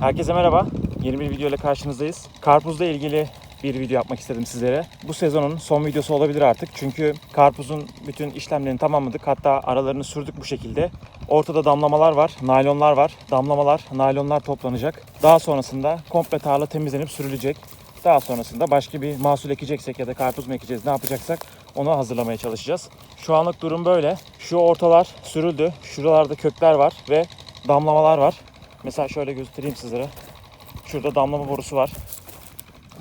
Herkese merhaba. Yeni bir video ile karşınızdayız. Karpuzla ilgili bir video yapmak istedim sizlere. Bu sezonun son videosu olabilir artık. Çünkü karpuzun bütün işlemlerini tamamladık. Hatta aralarını sürdük bu şekilde. Ortada damlamalar var, naylonlar var. Damlamalar, naylonlar toplanacak. Daha sonrasında komple tarla temizlenip sürülecek. Daha sonrasında başka bir mahsul ekeceksek ya da karpuz mu ekeceğiz ne yapacaksak onu hazırlamaya çalışacağız. Şu anlık durum böyle. Şu ortalar sürüldü. Şuralarda kökler var ve damlamalar var. Mesela şöyle göstereyim sizlere. Şurada damlama borusu var.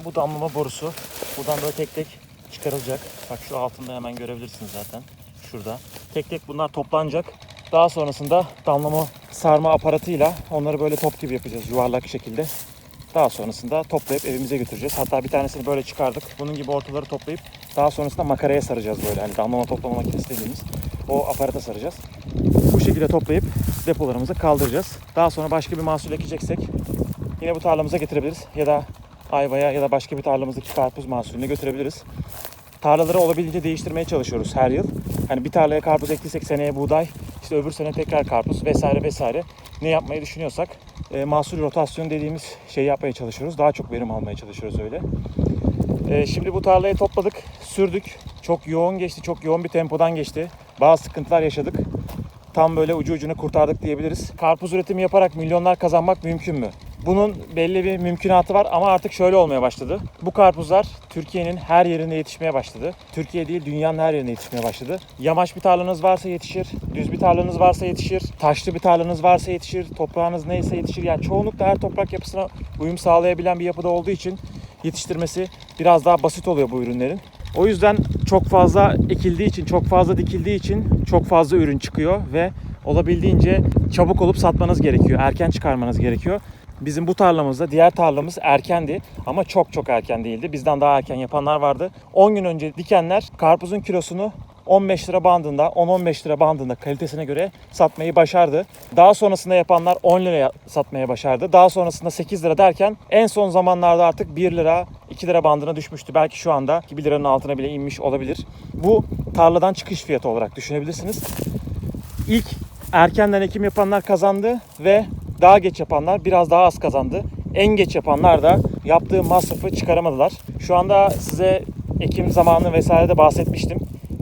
Bu damlama borusu buradan böyle tek tek çıkarılacak. Bak şu altında hemen görebilirsiniz zaten. Şurada. Tek tek bunlar toplanacak. Daha sonrasında damlama sarma aparatıyla onları böyle top gibi yapacağız yuvarlak şekilde. Daha sonrasında toplayıp evimize götüreceğiz. Hatta bir tanesini böyle çıkardık. Bunun gibi ortaları toplayıp daha sonrasında makaraya saracağız böyle. Hani damlama toplama makinesi dediğimiz o aparata saracağız. Bu şekilde toplayıp depolarımıza kaldıracağız. Daha sonra başka bir mahsul ekeceksek yine bu tarlamıza getirebiliriz. Ya da ayvaya ya da başka bir tarlamızdaki karpuz mahsulüne götürebiliriz. Tarlaları olabildiğince değiştirmeye çalışıyoruz her yıl. Hani bir tarlaya karpuz ektiysek seneye buğday, işte öbür sene tekrar karpuz vesaire vesaire. Ne yapmayı düşünüyorsak e, mahsul rotasyon dediğimiz şeyi yapmaya çalışıyoruz. Daha çok verim almaya çalışıyoruz öyle. E, şimdi bu tarlayı topladık, sürdük. Çok yoğun geçti, çok yoğun bir tempodan geçti. Bazı sıkıntılar yaşadık. Tam böyle ucu ucuna kurtardık diyebiliriz. Karpuz üretimi yaparak milyonlar kazanmak mümkün mü? Bunun belli bir mümkünatı var ama artık şöyle olmaya başladı. Bu karpuzlar Türkiye'nin her yerine yetişmeye başladı. Türkiye değil dünyanın her yerine yetişmeye başladı. Yamaç bir tarlanız varsa yetişir, düz bir tarlanız varsa yetişir, taşlı bir tarlanız varsa yetişir, toprağınız neyse yetişir. Yani çoğunlukla her toprak yapısına uyum sağlayabilen bir yapıda olduğu için yetiştirmesi biraz daha basit oluyor bu ürünlerin. O yüzden çok fazla ekildiği için, çok fazla dikildiği için çok fazla ürün çıkıyor ve olabildiğince çabuk olup satmanız gerekiyor. Erken çıkarmanız gerekiyor. Bizim bu tarlamızda diğer tarlamız erkendi ama çok çok erken değildi. Bizden daha erken yapanlar vardı. 10 gün önce dikenler karpuzun kilosunu 15 lira bandında, 10-15 lira bandında kalitesine göre satmayı başardı. Daha sonrasında yapanlar 10 liraya satmaya başardı. Daha sonrasında 8 lira derken en son zamanlarda artık 1 lira, 2 lira bandına düşmüştü. Belki şu anda 1 liranın altına bile inmiş olabilir. Bu tarladan çıkış fiyatı olarak düşünebilirsiniz. İlk erkenden ekim yapanlar kazandı ve daha geç yapanlar biraz daha az kazandı. En geç yapanlar da yaptığı masrafı çıkaramadılar. Şu anda size ekim zamanı vesaire de bahsetmiştim.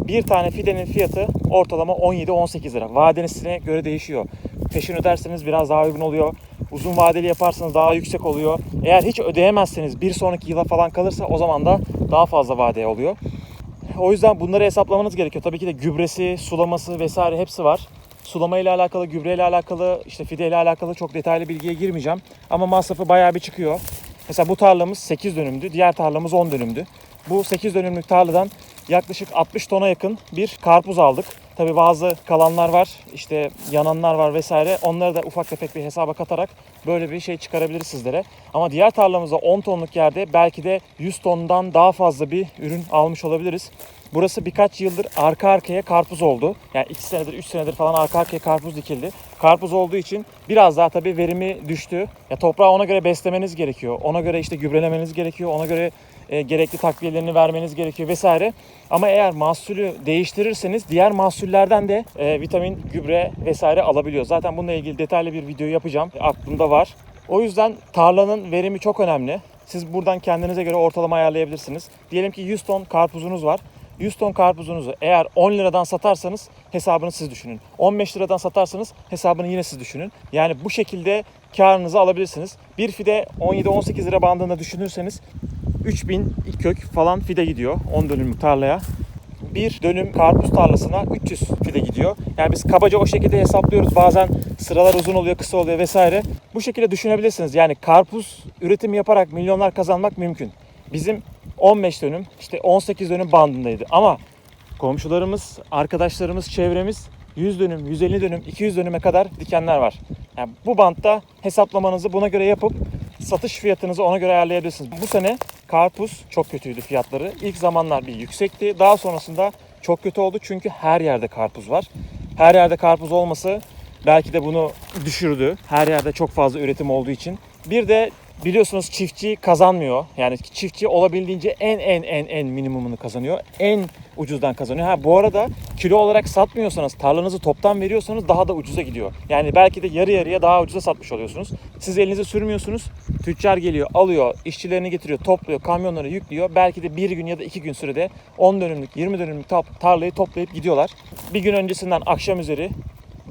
Bir tane fidenin fiyatı ortalama 17-18 lira. Vadenisine göre değişiyor. Peşin öderseniz biraz daha uygun oluyor. Uzun vadeli yaparsanız daha yüksek oluyor. Eğer hiç ödeyemezseniz bir sonraki yıla falan kalırsa o zaman da daha fazla vadeye oluyor. O yüzden bunları hesaplamanız gerekiyor. Tabii ki de gübresi, sulaması vesaire hepsi var. Sulama ile alakalı, gübre ile alakalı, işte fide ile alakalı çok detaylı bilgiye girmeyeceğim. Ama masrafı bayağı bir çıkıyor. Mesela bu tarlamız 8 dönümdü, diğer tarlamız 10 dönümdü. Bu 8 dönümlük tarladan yaklaşık 60 tona yakın bir karpuz aldık. Tabii bazı kalanlar var, işte yananlar var vesaire. Onları da ufak tefek bir hesaba katarak böyle bir şey çıkarabiliriz sizlere. Ama diğer tarlamızda 10 tonluk yerde belki de 100 tondan daha fazla bir ürün almış olabiliriz. Burası birkaç yıldır arka arkaya karpuz oldu. Yani 2 senedir, 3 senedir falan arka arkaya karpuz dikildi. Karpuz olduğu için biraz daha tabii verimi düştü. Ya toprağı ona göre beslemeniz gerekiyor. Ona göre işte gübrelemeniz gerekiyor. Ona göre e, gerekli takviyelerini vermeniz gerekiyor vesaire. Ama eğer mahsulü değiştirirseniz diğer mahsullerden de e, vitamin, gübre vesaire alabiliyor. Zaten bununla ilgili detaylı bir video yapacağım. E, aklımda var. O yüzden tarlanın verimi çok önemli. Siz buradan kendinize göre ortalama ayarlayabilirsiniz. Diyelim ki 100 ton karpuzunuz var. 100 ton karpuzunuzu eğer 10 liradan satarsanız hesabını siz düşünün. 15 liradan satarsanız hesabını yine siz düşünün. Yani bu şekilde karınızı alabilirsiniz. Bir fide 17-18 lira bandında düşünürseniz 3000 kök falan fide gidiyor 10 dönümlük tarlaya. Bir dönüm karpuz tarlasına 300 fide gidiyor. Yani biz kabaca o şekilde hesaplıyoruz. Bazen sıralar uzun oluyor, kısa oluyor vesaire. Bu şekilde düşünebilirsiniz. Yani karpuz üretimi yaparak milyonlar kazanmak mümkün. Bizim 15 dönüm, işte 18 dönüm bandındaydı. Ama komşularımız, arkadaşlarımız, çevremiz 100 dönüm, 150 dönüm, 200 dönüme kadar dikenler var. Yani bu bantta hesaplamanızı buna göre yapıp satış fiyatınızı ona göre ayarlayabilirsiniz. Bu sene karpuz çok kötüydü fiyatları. İlk zamanlar bir yüksekti. Daha sonrasında çok kötü oldu çünkü her yerde karpuz var. Her yerde karpuz olması belki de bunu düşürdü. Her yerde çok fazla üretim olduğu için. Bir de biliyorsunuz çiftçi kazanmıyor. Yani çiftçi olabildiğince en en en en minimumunu kazanıyor. En ucuzdan kazanıyor. Ha bu arada kilo olarak satmıyorsanız, tarlanızı toptan veriyorsanız daha da ucuza gidiyor. Yani belki de yarı yarıya daha ucuza satmış oluyorsunuz. Siz elinize sürmüyorsunuz. Tüccar geliyor, alıyor, işçilerini getiriyor, topluyor, kamyonlara yüklüyor. Belki de bir gün ya da iki gün sürede 10 dönümlük, 20 dönümlük tarlayı toplayıp gidiyorlar. Bir gün öncesinden akşam üzeri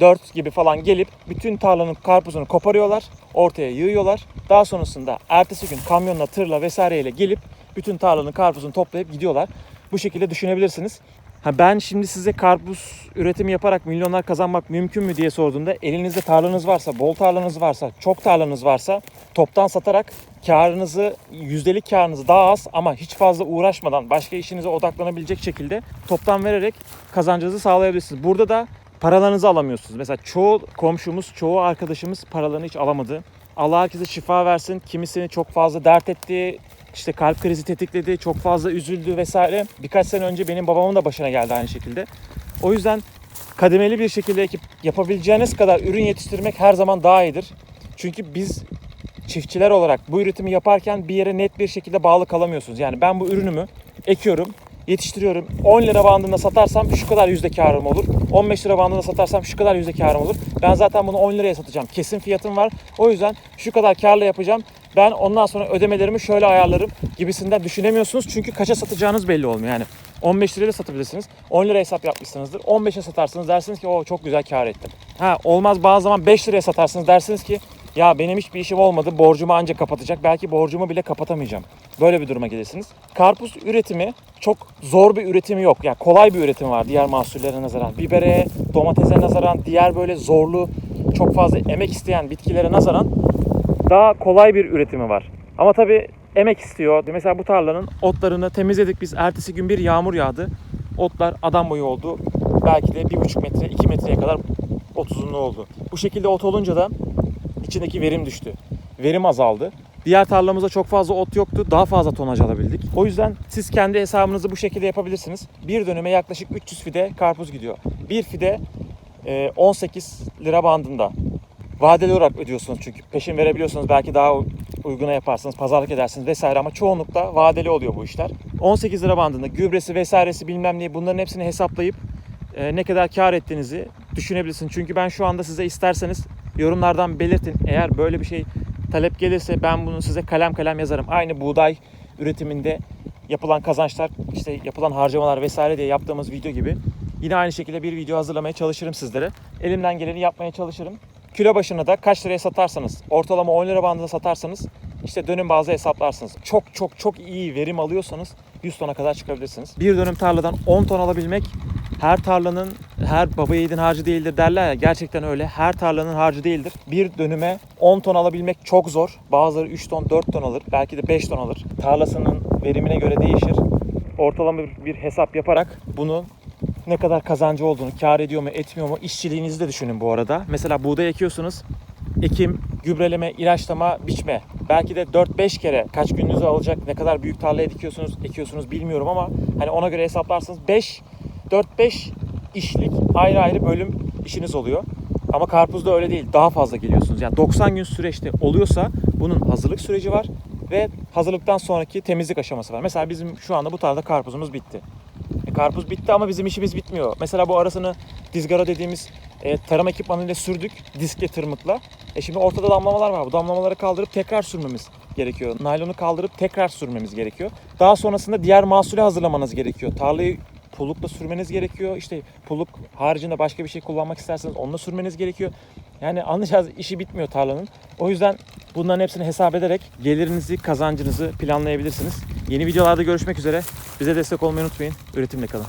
4 gibi falan gelip bütün tarlanın karpuzunu koparıyorlar, ortaya yığıyorlar. Daha sonrasında ertesi gün kamyonla, tırla vesaireyle gelip bütün tarlanın karpuzunu toplayıp gidiyorlar. Bu şekilde düşünebilirsiniz. Ha ben şimdi size karpuz üretimi yaparak milyonlar kazanmak mümkün mü diye sorduğumda elinizde tarlanız varsa, bol tarlanız varsa, çok tarlanız varsa toptan satarak karınızı, yüzdelik karınızı daha az ama hiç fazla uğraşmadan başka işinize odaklanabilecek şekilde toptan vererek kazancınızı sağlayabilirsiniz. Burada da paralarınızı alamıyorsunuz. Mesela çoğu komşumuz, çoğu arkadaşımız paralarını hiç alamadı. Allah herkese şifa versin. Kimisini çok fazla dert etti. işte kalp krizi tetikledi. Çok fazla üzüldü vesaire. Birkaç sene önce benim babamın da başına geldi aynı şekilde. O yüzden kademeli bir şekilde yapabileceğiniz kadar ürün yetiştirmek her zaman daha iyidir. Çünkü biz çiftçiler olarak bu üretimi yaparken bir yere net bir şekilde bağlı kalamıyorsunuz. Yani ben bu ürünümü ekiyorum, yetiştiriyorum. 10 lira bandında satarsam şu kadar yüzde karım olur. 15 lira bandında satarsam şu kadar yüzde karım olur. Ben zaten bunu 10 liraya satacağım. Kesin fiyatım var. O yüzden şu kadar karla yapacağım. Ben ondan sonra ödemelerimi şöyle ayarlarım gibisinden düşünemiyorsunuz. Çünkü kaça satacağınız belli olmuyor. Yani 15 lirayla satabilirsiniz. 10 lira hesap yapmışsınızdır. 15'e satarsınız dersiniz ki o çok güzel kar ettim. Ha olmaz bazı zaman 5 liraya satarsınız dersiniz ki ya benim hiçbir işim olmadı. Borcumu ancak kapatacak. Belki borcumu bile kapatamayacağım. Böyle bir duruma gelirsiniz. Karpuz üretimi çok zor bir üretimi yok. Yani kolay bir üretimi var diğer mahsullere nazaran. Bibere, domatese nazaran, diğer böyle zorlu, çok fazla emek isteyen bitkilere nazaran daha kolay bir üretimi var. Ama tabii emek istiyor. Mesela bu tarlanın otlarını temizledik biz. Ertesi gün bir yağmur yağdı. Otlar adam boyu oldu. Belki de bir buçuk metre, iki metreye kadar ot uzunluğu oldu. Bu şekilde ot olunca da içindeki verim düştü. Verim azaldı. Diğer tarlamızda çok fazla ot yoktu. Daha fazla tonaj alabildik. O yüzden siz kendi hesabınızı bu şekilde yapabilirsiniz. Bir dönüme yaklaşık 300 fide karpuz gidiyor. Bir fide e, 18 lira bandında. Vadeli olarak ödüyorsunuz çünkü. Peşin verebiliyorsunuz belki daha uyguna yaparsınız, pazarlık edersiniz vesaire ama çoğunlukla vadeli oluyor bu işler. 18 lira bandında gübresi vesairesi bilmem neyi bunların hepsini hesaplayıp e, ne kadar kar ettiğinizi düşünebilirsiniz. Çünkü ben şu anda size isterseniz yorumlardan belirtin. Eğer böyle bir şey talep gelirse ben bunu size kalem kalem yazarım. Aynı buğday üretiminde yapılan kazançlar, işte yapılan harcamalar vesaire diye yaptığımız video gibi yine aynı şekilde bir video hazırlamaya çalışırım sizlere. Elimden geleni yapmaya çalışırım. Kilo başına da kaç liraya satarsanız, ortalama 10 lira bandında satarsanız işte dönüm bazı hesaplarsınız. Çok çok çok iyi verim alıyorsanız 100 tona kadar çıkabilirsiniz. Bir dönüm tarladan 10 ton alabilmek her tarlanın her baba yiğidin harcı değildir derler ya gerçekten öyle. Her tarlanın harcı değildir. Bir dönüme 10 ton alabilmek çok zor. Bazıları 3 ton 4 ton alır. Belki de 5 ton alır. Tarlasının verimine göre değişir. Ortalama bir, hesap yaparak bunu ne kadar kazancı olduğunu, kar ediyor mu, etmiyor mu, işçiliğinizi de düşünün bu arada. Mesela buğday ekiyorsunuz, ekim, gübreleme, ilaçlama, biçme. Belki de 4-5 kere kaç gününüzü alacak, ne kadar büyük tarlaya dikiyorsunuz, ekiyorsunuz bilmiyorum ama hani ona göre hesaplarsanız 5, 4-5 işlik ayrı ayrı bölüm işiniz oluyor. Ama karpuzda öyle değil. Daha fazla geliyorsunuz. Yani 90 gün süreçte oluyorsa bunun hazırlık süreci var ve hazırlıktan sonraki temizlik aşaması var. Mesela bizim şu anda bu tarlada karpuzumuz bitti. E, karpuz bitti ama bizim işimiz bitmiyor. Mesela bu arasını dizgara dediğimiz e, tarım ekipmanıyla sürdük. Diskle tırmıkla. E şimdi ortada damlamalar var. Bu damlamaları kaldırıp tekrar sürmemiz gerekiyor. Naylonu kaldırıp tekrar sürmemiz gerekiyor. Daha sonrasında diğer mahsulü hazırlamanız gerekiyor. Tarlayı pullukla sürmeniz gerekiyor. İşte pulluk haricinde başka bir şey kullanmak isterseniz onunla sürmeniz gerekiyor. Yani anlayacağız işi bitmiyor tarlanın. O yüzden bunların hepsini hesap ederek gelirinizi, kazancınızı planlayabilirsiniz. Yeni videolarda görüşmek üzere. Bize destek olmayı unutmayın. Üretimle kalın.